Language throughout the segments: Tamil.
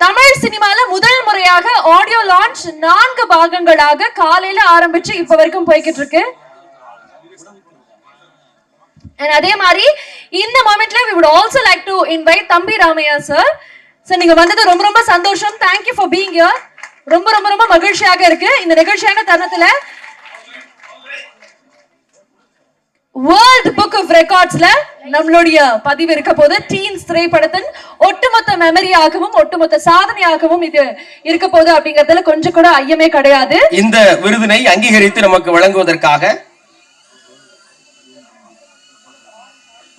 தமிழ் சினிமால முதல் முறையாக ஆடியோ லான்ச் நான்கு பாகங்களாக காலையில ஆரம்பிச்சு இப்ப வரைக்கும் போய்கிட்டு இருக்கு. அதே மாதிரி இந்த மொமெண்ட்ல we would also like to invite தம்பி ராமையா சார் சார் நீங்க வந்தது ரொம்ப ரொம்ப சந்தோஷம். தேங்க்யூ ஃபார் பீங் being ரொம்ப ரொம்ப ரொம்ப மகிழ்ச்சியாக இருக்கு இந்த நிகழ்ச்சியான தருணத்துல. வேர்ல்ட் புக் ஆஃப் ரெக்கார்ட்ஸ்ல நம்மளுடைய பதிவு இருக்க போது டீன்ஸ் திரைப்படத்தின் ஒட்டுமொத்த மெமரியாகவும் ஒட்டுமொத்த சாதனையாகவும் இது இருக்க போகுது அப்படிங்கறதுல கொஞ்சம் கூட ஐயமே கிடையாது. இந்த விருதினை அங்கீகரித்து நமக்கு வழங்குவதற்காக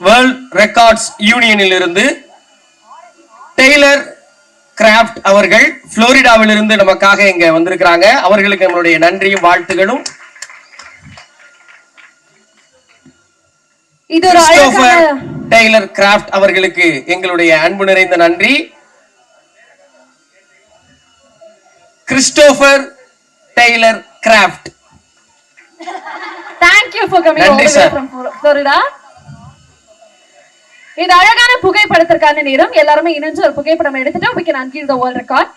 வேர்ல்ட் ரெக்கார்ட்ஸ் யூனியனில் இருந்து டெய்லர் கிராஃப்ட் அவர்கள் புளோரிடாவில் இருந்து நமக்காக இங்க வந்திருக்கிறாங்க. அவர்களுக்கு நம்மளுடைய நன்றியும் வாழ்த்துகளும். இது ஒரு அழகான டெய்லர் கிராஃப்ட் அவர்களுக்கு எங்களுடைய அன்பு நிறைந்த நன்றி. Christopher Taylor Craft thank you for coming நன்றி. ஃப்ரம் ஃப்ளோரிடா இது அழகான புகைப்படத்திற்கான நேரம். எல்லாருமே இணைஞ்சு ஒரு புகைப்படம் எடுத்துட்டு we can unveil the world record.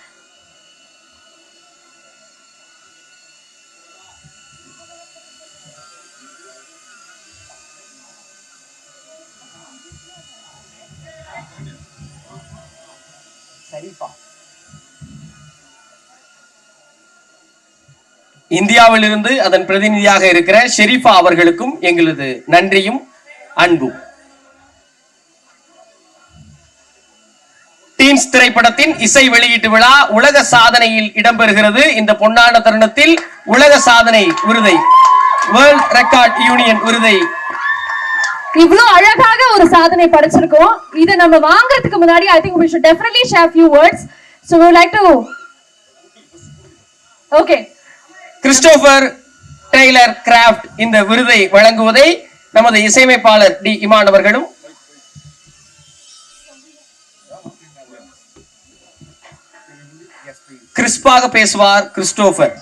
இந்தியாவிலிருந்து அதன் பிரதிநிதியாக இருக்கிற ஷெரீஃபா அவர்களுக்கும் எங்களது நன்றியும் அன்பும். டீன்ஸ் திரைப்படத்தின் இசை வெளியீட்டு விழா உலக சாதனையில் இடம்பெறுகிறது. இந்த பொன்னான தருணத்தில் உலக சாதனை விருதை வேர்ல்ட் ரெக்கார்ட் யூனியன் விருதை. இவ்வளவு அழகாக ஒரு சாதனை படைச்சிருக்கோம். இதை நம்ம வாங்குறதுக்கு முன்னாடி I think we should definitely share few words so we would like Christopher Taylor Craft இந்த விருதை வழங்குவதை நமது இசையமைப்பாளர் டி இமான் அவர்களும் கிறிஸ்பாக பேசுவார் Christopher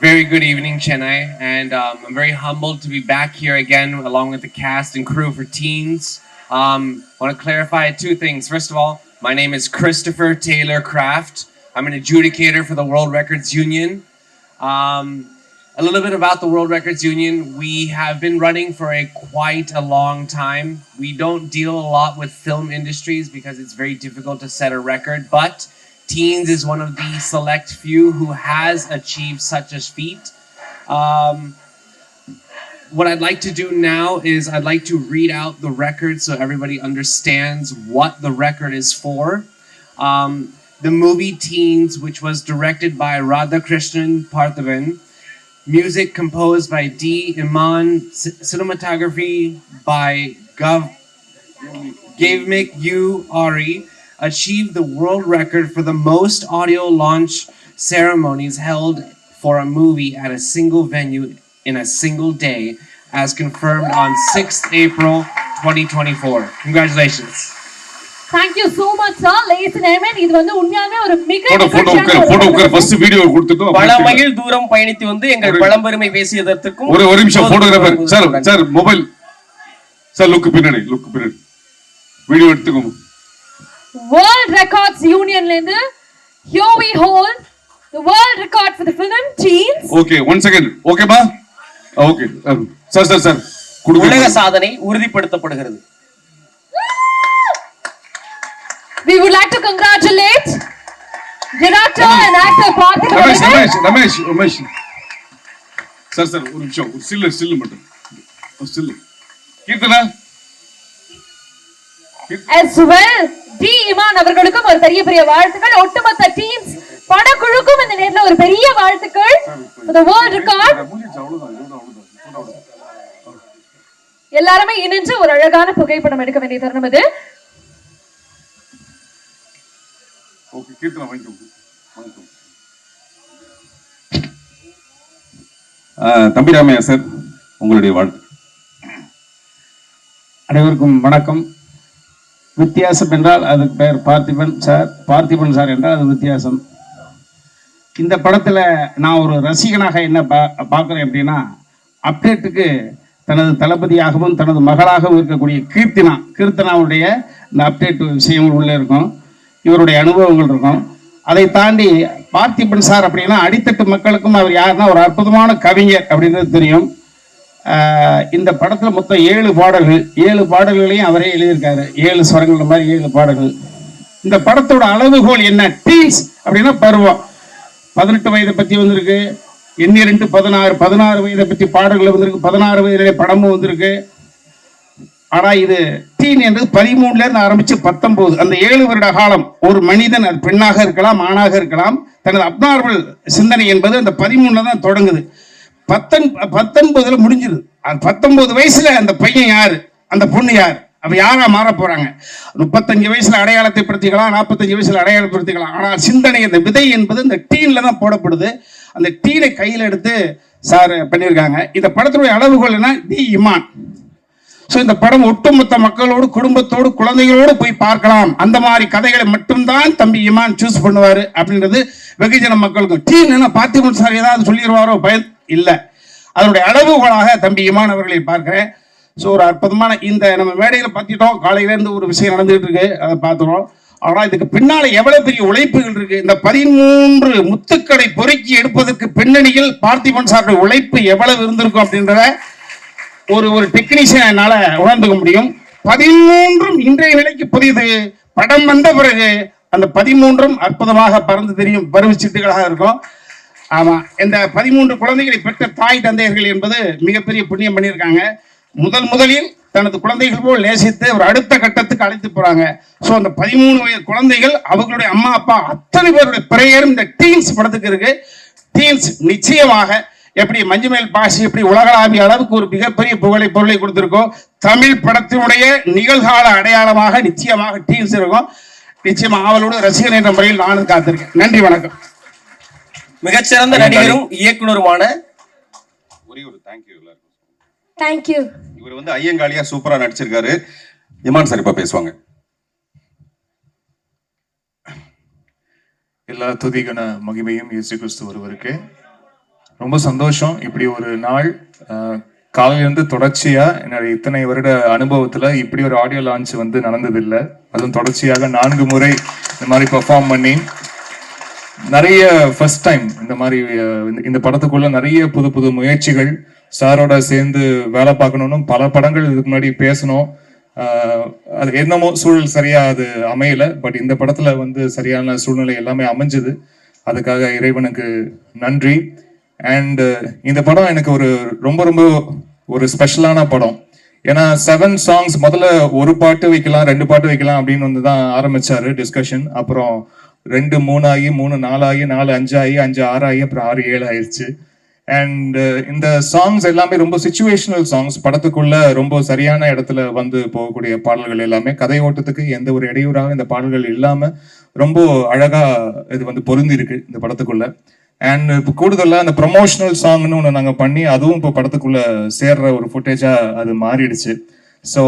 Very good evening, Chennai, and um, I'm very humbled to be back here again along with the cast and crew for Teens. Um, want to clarify two things. First of all, my name is Christopher Taylor Kraft. I'm an adjudicator for the World Records Union. Um, a little bit about the World Records Union. We have been running for a quite a long time. We don't deal a lot with film industries because it's very difficult to set a record, but Teens is one of the select few who has achieved such a feat. Um, what I'd like to do now is I'd like to read out the record so everybody understands what the record is for. Um, the movie Teens, which was directed by Radhakrishnan Parthavan, music composed by D. Iman, c- cinematography by Gav Gavmik U. Ari, achieved the world record for the most audio launch ceremonies held for a movie at a single venue in a single day, as confirmed on 6th April 2024. Congratulations. Thank you so much sir. Ladies and gentlemen இது வந்து உண்மையாலுமே ஒரு மிக போட்டோ போட்டோ நிகழ்ச்சியான உட்கார் ஒரு போட்டோ உட்கார். சந்தர்ப்பம். ஃபர்ஸ்ட் வீடியோ கொடுத்துட்டோம் மைல் தூரம் பயணித்து வந்து எங்கள் பழம்பெருமை பேசியதற்கும் ஒரு ஒரு நிமிஷம் photographer sir sir mobile sir look பின்னாடி லுக்கு பின்னாடி. வீடியோ எடுத்துக்கோங்க. World Records Unionல இருந்து here we hold the world record for the film Teens. Okay one second ஓகேப்பா ஓகே சார் சார் சார் உலக சாதனை உறுதிப்படுத்தப்படுகிறது. We would like to congratulate director and actor Parthiv அவர்கள். ரமேஷ் ரமேஷ் ரமேஷ். சார் சார் ஒரு நிமிஷம் ஒரு சில்லு சில்லு மட்டும். ஒரு சில்லு. Keerthana? as well D Imman அவர்களுக்கும் ஒரு பெரிய பெரிய வாழ்த்துக்கள். ஒட்டுமொத்த டீம்ஸ் படக்குழுக்கும் இந்த நேரத்துல ஒரு பெரிய வாழ்த்துக்கள். the world record. எல்லாருமே இணைஞ்சு ஒரு அழகான புகைப்படம் எடுக்க வேண்டிய தருணம் இது. கீர்த்தனை வாங்கிக்கோங்க வாங்கிக்கோங்க தம்பி ராமையா சார் உங்களுடைய வாழ்த்து. அனைவருக்கும் வணக்கம். வித்தியாசம் என்றால் அதுக்கு பெயர் பார்த்திபன் சார். பார்த்திபன் சார் என்றால் அது வித்தியாசம். இந்த படத்தில் நான் ஒரு ரசிகனாக என்ன பா பார்க்குறேன் அப்படின்னா அப்டேட்டுக்கு தனது தளபதியாகவும் தனது மகளாகவும் இருக்கக்கூடிய கீர்த்தினா கீர்த்தனாவுடைய இந்த அப்டேட் விஷயங்கள் உள்ளே இருக்கும். இவருடைய அனுபவங்கள் இருக்கும். அதை தாண்டி பார்த்திபன் சார் அப்படின்னா அடித்தட்டு மக்களுக்கும் அவர் யாருன்னா ஒரு அற்புதமான கவிஞர் அப்படின்றது தெரியும். இந்த படத்தில் மொத்தம் ஏழு பாடல்கள் ஏழு பாடல்களையும் அவரே எழுதியிருக்காரு. ஏழு ஸ்வரங்கள் மாதிரி ஏழு பாடல்கள். இந்த படத்தோட அளவுகோல் என்ன? டீன்ஸ் அப்படின்னா பருவம். பதினெட்டு வயதை பற்றி வந்திருக்கு. எண்ணி ரெண்டு பதினாறு பதினாறு வயதை பற்றி பாடல்கள் வந்திருக்கு. பதினாறு வயதிலே படமும் வந்திருக்கு. ஆனா இது டீன் என்பது பதிமூணுல இருந்து ஆரம்பிச்சு பத்தொன்பது அந்த ஏழு வருட காலம் ஒரு மனிதன் அது பெண்ணாக இருக்கலாம் ஆணாக இருக்கலாம் தனது அப்நார்மல் சிந்தனை என்பது அந்த பதிமூணுல தான் தொடங்குது. பத்தொன் பத்தொன்பதுல முடிஞ்சிருது அது பத்தொன்பது வயசுல அந்த பையன் யாரு? அந்த பொண்ணு யார்? அவ யாரா மாற போறாங்க? முப்பத்தஞ்சு வயசுல அடையாளத்தை படுத்திக்கலாம் நாற்பத்தஞ்சு வயசுல அடையாளப்படுத்திக்கலாம் ஆனால் சிந்தனை அந்த விதை என்பது இந்த டீன்ல தான் போடப்படுது. அந்த டீனை கையில் எடுத்து சார் பண்ணியிருக்காங்க. இந்த படத்தினுடைய அளவுகோல் என்ன? தி இமான். ஸோ இந்த படம் ஒட்டுமொத்த மக்களோடு குடும்பத்தோடு குழந்தைகளோடு போய் பார்க்கலாம். அந்த மாதிரி கதைகளை மட்டும்தான் தம்பி இமான் சூஸ் பண்ணுவார் அப்படின்றது வெகுஜன மக்களுக்கு டீ என்ன பார்த்திபன் சார் ஏதாவது சொல்லிடுவாரோ பயன் இல்லை. அதனுடைய அளவுகோலாக தம்பி இமான் அவர்களை பார்க்கிறேன். ஸோ ஒரு அற்புதமான இந்த நம்ம மேடையில் பார்த்துட்டோம். காலையிலேருந்து ஒரு விஷயம் நடந்துகிட்டு இருக்கு. அதை பார்த்துறோம் ஆனால் இதுக்கு பின்னால் எவ்வளவு பெரிய உழைப்புகள் இருக்கு? இந்த பதிமூன்று முத்துக்களை பொறுக்கி எடுப்பதற்கு பின்னணியில் பார்த்திபன் சாருடைய உழைப்பு எவ்வளவு இருந்திருக்கும் அப்படின்றத ஒரு ஒரு டெக்னீஷியன் என்னால உணர்ந்துக்க முடியும். பதிமூன்றும் இன்றைய நிலைக்கு புதியது படம் வந்த பிறகு அந்த பதிமூன்றும் அற்புதமாக பறந்து தெரியும். பருவச்சிட்டுகளாக இருக்கும். ஆமா இந்த பதிமூன்று குழந்தைகளை பெற்ற தாய் தந்தையர்கள் என்பது மிகப்பெரிய புண்ணியம் பண்ணியிருக்காங்க. முதல் முதலில் தனது குழந்தைகள் போல் நேசித்து ஒரு அடுத்த கட்டத்துக்கு அழைத்து போறாங்க. ஸோ அந்த பதிமூணு வயது குழந்தைகள் அவர்களுடைய அம்மா அப்பா அத்தனை பேருடைய பிரேயரும் இந்த டீன்ஸ் படத்துக்கு இருக்கு. டீன்ஸ் நிச்சயமாக எப்படி மஞ்சுமேல் பாசி எப்படி உலகளாவிய அளவுக்கு ஒரு மிகப்பெரிய புகழை பொருளை கொடுத்திருக்கோம் தமிழ் படத்தினுடைய நிகழ்கால அடையாளமாக நிச்சயமாக டீன்ஸ் இருக்கும். நிச்சயமா ஆவலோடு ரசிகர் என்ற முறையில் நானும் காத்திருக்கேன். நன்றி வணக்கம். மிகச்சிறந்த நடிகரும் இயக்குனருமான ஒரே ஒரு தேங்க்யூ எல்லாருக்கும். தேங்க்யூ இவர் வந்து ஐயங்காளியா சூப்பரா நடிச்சிருக்காரு. இமான் சார் இப்ப பேசுவாங்க. எல்லா துதிகன மகிமையும் இயேசு கிறிஸ்து ஒருவருக்கு. ரொம்ப சந்தோஷம். இப்படி ஒரு நாள் காலையிலேருந்து தொடர்ச்சியாக என்னுடைய இத்தனை வருட அனுபவத்தில் இப்படி ஒரு ஆடியோ லான்ச் வந்து நடந்ததில்லை. அதுவும் தொடர்ச்சியாக நான்கு முறை இந்த மாதிரி பெர்ஃபார்ம் பண்ணி நிறைய ஃபர்ஸ்ட் டைம் இந்த மாதிரி இந்த- இந்த படத்துக்குள்ள நிறைய புது புது முயற்சிகள் சாரோட சேர்ந்து வேலை பார்க்கணும்னு பல படங்கள் இதுக்கு முன்னாடி பேசணும் அது என்னமோ சூழல் சரியா அது அமையல பட் இந்த படத்துல வந்து சரியான சூழ்நிலை எல்லாமே அமைஞ்சது. அதுக்காக இறைவனுக்கு நன்றி. அண்ட் uh, இந்த படம் எனக்கு ஒரு ரொம்ப ரொம்ப ஒரு ஸ்பெஷலான படம். ஏன்னா செவன் சாங்ஸ் முதல்ல ஒரு பாட்டு வைக்கலாம் ரெண்டு பாட்டு வைக்கலாம் அப்படின்னு வந்து தான் ஆரம்பிச்சாரு டிஸ்கஷன் அப்புறம் ரெண்டு மூணாகி மூணு நாலாகி நாலு அஞ்சாகி அஞ்சு ஆறாகி அப்புறம் ஆறு ஏழு ஆயிடுச்சு அண்ட் uh, இந்த சாங்ஸ் எல்லாமே ரொம்ப சுச்சுவேஷனல் சாங்ஸ் படத்துக்குள்ள ரொம்ப சரியான இடத்துல வந்து போகக்கூடிய பாடல்கள் எல்லாமே கதை ஓட்டத்துக்கு எந்த ஒரு இடையூறாக இந்த பாடல்கள் இல்லாம ரொம்ப அழகா இது வந்து பொருந்தி இருக்கு இந்த படத்துக்குள்ள. அண்ட் இப்போ கூடுதலாக அந்த ப்ரொமோஷனல் சாங்னு ஒன்று நாங்கள் பண்ணி அதுவும் இப்போ படத்துக்குள்ள சேர்ற ஒரு ஃபுட்டேஜாக அது மாறிடுச்சு. ஸோ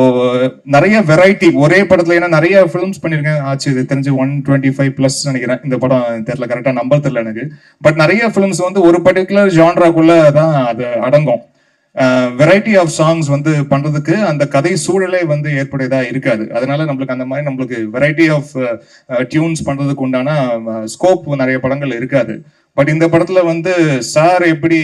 நிறைய வெரைட்டி ஒரே படத்துல ஏன்னா நிறைய ஃபிலிம்ஸ் பண்ணியிருக்கேன் ஆச்சு இது தெரிஞ்சு ஒன் டுவெண்ட்டி ஃபைவ் ப்ளஸ் நினைக்கிறேன். இந்த படம் தெரில கரெக்டாக நம்பர் தெரில எனக்கு. பட் நிறைய ஃபிலிம்ஸ் வந்து ஒரு பர்டிகுலர் ஜான்ராக்குள்ள தான் அது அடங்கும். வெரைட்டி ஆஃப் சாங்ஸ் வந்து பண்றதுக்கு அந்த கதை சூழலே வந்து ஏற்புடையதா இருக்காது. அதனால நம்மளுக்கு அந்த மாதிரி நம்மளுக்கு வெரைட்டி ஆஃப் டியூன்ஸ் பண்றதுக்கு உண்டான ஸ்கோப் நிறைய படங்கள் இருக்காது. பட் இந்த படத்துல வந்து சார் எப்படி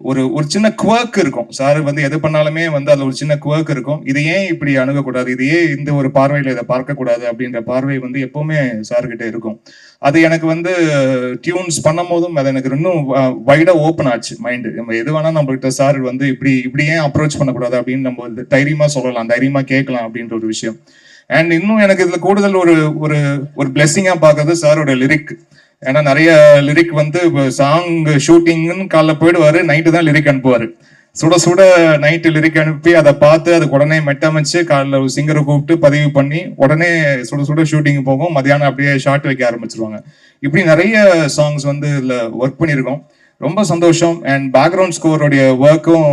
ஒரு ஒரு சின்ன குவர்க் இருக்கும். சார் வந்து எது பண்ணாலுமே வந்து அதுல ஒரு சின்ன குவர்க் இருக்கும். இது ஏன் இப்படி அணுகக்கூடாது? இது ஏன் இந்த ஒரு பார்வையில இதை பார்க்க கூடாது அப்படின்ற பார்வை வந்து எப்பவுமே சார்கிட்ட இருக்கும். அது எனக்கு வந்து டியூன்ஸ் பண்ணும் போதும் அது எனக்கு இன்னும் வைடா ஓப்பன் ஆச்சு மைண்டு நம்ம எது வேணா நம்மகிட்ட சார் வந்து இப்படி இப்படி ஏன் அப்ரோச் பண்ணக்கூடாது அப்படின்னு நம்ம வந்து தைரியமா சொல்லலாம் தைரியமா கேட்கலாம் அப்படின்ற ஒரு விஷயம். அண்ட் இன்னும் எனக்கு இதுல கூடுதல் ஒரு ஒரு ஒரு பிளெஸிங்கா பார்க்கறது சாரோட லிரிக் ஏன்னா நிறைய லிரிக் வந்து சாங் ஷூட்டிங்னு காலைல போயிடுவாரு நைட்டு தான் லிரிக் அனுப்புவார். சுட சுட நைட்டு லிரிக் அனுப்பி அதை பார்த்து அதுக்கு உடனே மெட்டமைச்சு காலைல ஒரு சிங்கரை கூப்பிட்டு பதிவு பண்ணி உடனே சுட சுட ஷூட்டிங் போகும். மதியானம் அப்படியே ஷார்ட் வைக்க ஆரம்பிச்சிருவாங்க. இப்படி நிறைய சாங்ஸ் வந்து இதில் ஒர்க் பண்ணியிருக்கோம். ரொம்ப சந்தோஷம். அண்ட் பேக்ரவுண்ட் ஸ்கோருடைய ஒர்க்கும்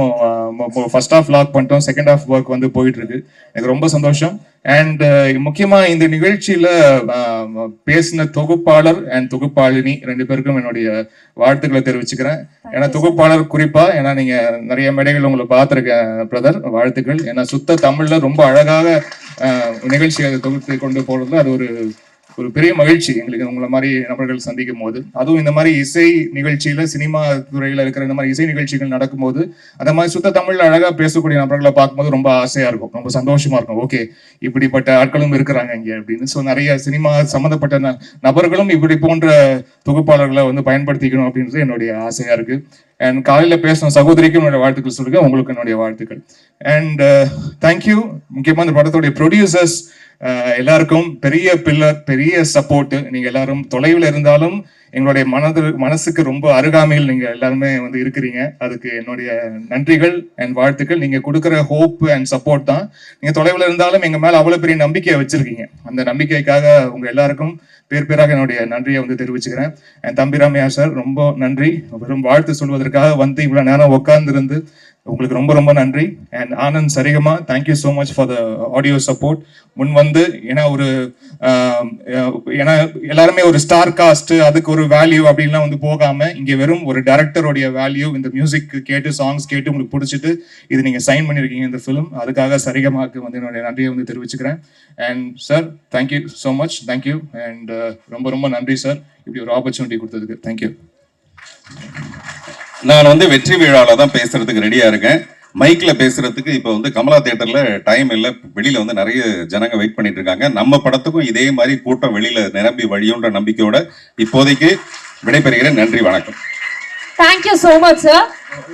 ஃபர்ஸ்ட் ஆஃப் லாக் பண்ணிட்டோம். செகண்ட் ஹாஃப் ஒர்க் வந்து போயிட்டு இருக்கு. எனக்கு ரொம்ப சந்தோஷம். அண்ட் முக்கியமா இந்த நிகழ்ச்சியில பேசின தொகுப்பாளர் அண்ட் தொகுப்பாளினி ரெண்டு பேருக்கும் என்னுடைய வாழ்த்துக்களை தெரிவிச்சுக்கிறேன். ஏன்னா தொகுப்பாளர் குறிப்பா ஏன்னா நீங்க நிறைய மேடைகள் உங்களை பார்த்துருக்கேன் பிரதர் வாழ்த்துக்கள். ஏன்னா சுத்த தமிழ்ல ரொம்ப அழகாக ஆஹ், நிகழ்ச்சியை தொகுத்து கொண்டு போறதுல அது ஒரு ஒரு பெரிய மகிழ்ச்சி எங்களுக்கு உங்களை மாதிரி நபர்கள் சந்திக்கும் போது அதுவும் இந்த மாதிரி இசை நிகழ்ச்சியில சினிமா துறையில இருக்கிற இந்த மாதிரி இசை நிகழ்ச்சிகள் நடக்கும்போது அந்த மாதிரி சுத்த தமிழ்ல அழகா பேசக்கூடிய நபர்களை பார்க்கும்போது ரொம்ப ஆசையா இருக்கும். ரொம்ப சந்தோஷமா இருக்கும். ஓகே இப்படிப்பட்ட ஆட்களும் இருக்கிறாங்க இங்க அப்படின்னு. ஸோ நிறைய சினிமா சம்மந்தப்பட்ட நபர்களும் இப்படி போன்ற தொகுப்பாளர்களை வந்து பயன்படுத்திக்கணும் அப்படின்றது என்னுடைய ஆசையா இருக்கு. அண்ட் காலையில பேசின சகோதரிக்கும் என்னுடைய வாழ்த்துக்கள் சொல்லுங்க. உங்களுக்கு என்னுடைய வாழ்த்துக்கள். அண்ட் தேங்க்யூ uh, முக்கியமா இந்த படத்துடைய ப்ரொடியூசர்ஸ் எல்லாருக்கும் பெரிய பில்லர் பெரிய சப்போர்ட்டு நீங்க எல்லாரும் தொலைவில் இருந்தாலும் எங்களுடைய மனது மனசுக்கு ரொம்ப அருகாமையில் நீங்க எல்லாருமே வந்து இருக்கிறீங்க. அதுக்கு என்னுடைய நன்றிகள் அண்ட் வாழ்த்துக்கள். நீங்க கொடுக்குற ஹோப் அண்ட் சப்போர்ட் தான். நீங்க தொலைவில் இருந்தாலும் எங்க மேல அவ்வளவு பெரிய நம்பிக்கையை வச்சிருக்கீங்க. அந்த நம்பிக்கைக்காக உங்க எல்லாருக்கும் பேர் பேராக என்னுடைய நன்றியை வந்து தெரிவிச்சுக்கிறேன். அண்ட் தம்பிராமையா சார் ரொம்ப நன்றி. வெறும் வாழ்த்து சொல்வதற்காக வந்து இவ்வளவு நேரம் உட்கார்ந்து உங்களுக்கு ரொம்ப ரொம்ப நன்றி. And Anand Saregama thank you so much for the audio support முன் வந்து ஏன்னா ஒரு ஏன்னா எல்லாருமே ஒரு ஸ்டார் காஸ்ட் அதுக்கு ஒரு வேல்யூ அப்படின்லாம் வந்து போகாம இங்கே வெறும் ஒரு டேரக்டருடைய வேல்யூ இந்த மியூசிக் கேட்டு சாங்ஸ் கேட்டு உங்களுக்கு பிடிச்சிட்டு இது நீங்கள் சைன் பண்ணியிருக்கீங்க இந்த ஃபிலிம் அதுக்காக சரிகமாக்கு வந்து என்னுடைய நன்றியை வந்து தெரிவிச்சுக்கிறேன். And sir thank you so much thank you and ரொம்ப ரொம்ப நன்றி சார் இப்படி ஒரு ஆப்பர்ச்சுனிட்டி கொடுத்ததுக்கு தேங்க்யூ நான் வந்து வெற்றி விழாவில் தான் பேசுறதுக்கு ரெடியா இருக்கேன். மைக்ல பேசுறதுக்கு இப்போ வந்து கமலா தியேட்டர்ல டைம் இல்லை. வெளியில வந்து நிறைய ஜனங்க வெயிட் பண்ணிட்டு இருக்காங்க. நம்ம படத்துக்கும் இதே மாதிரி கூட்டம் வெளியில நிரம்பி வழியுன்ற நம்பிக்கையோட இப்போதைக்கு விடைபெறுகிறேன். நன்றி வணக்கம். Thank you so much sir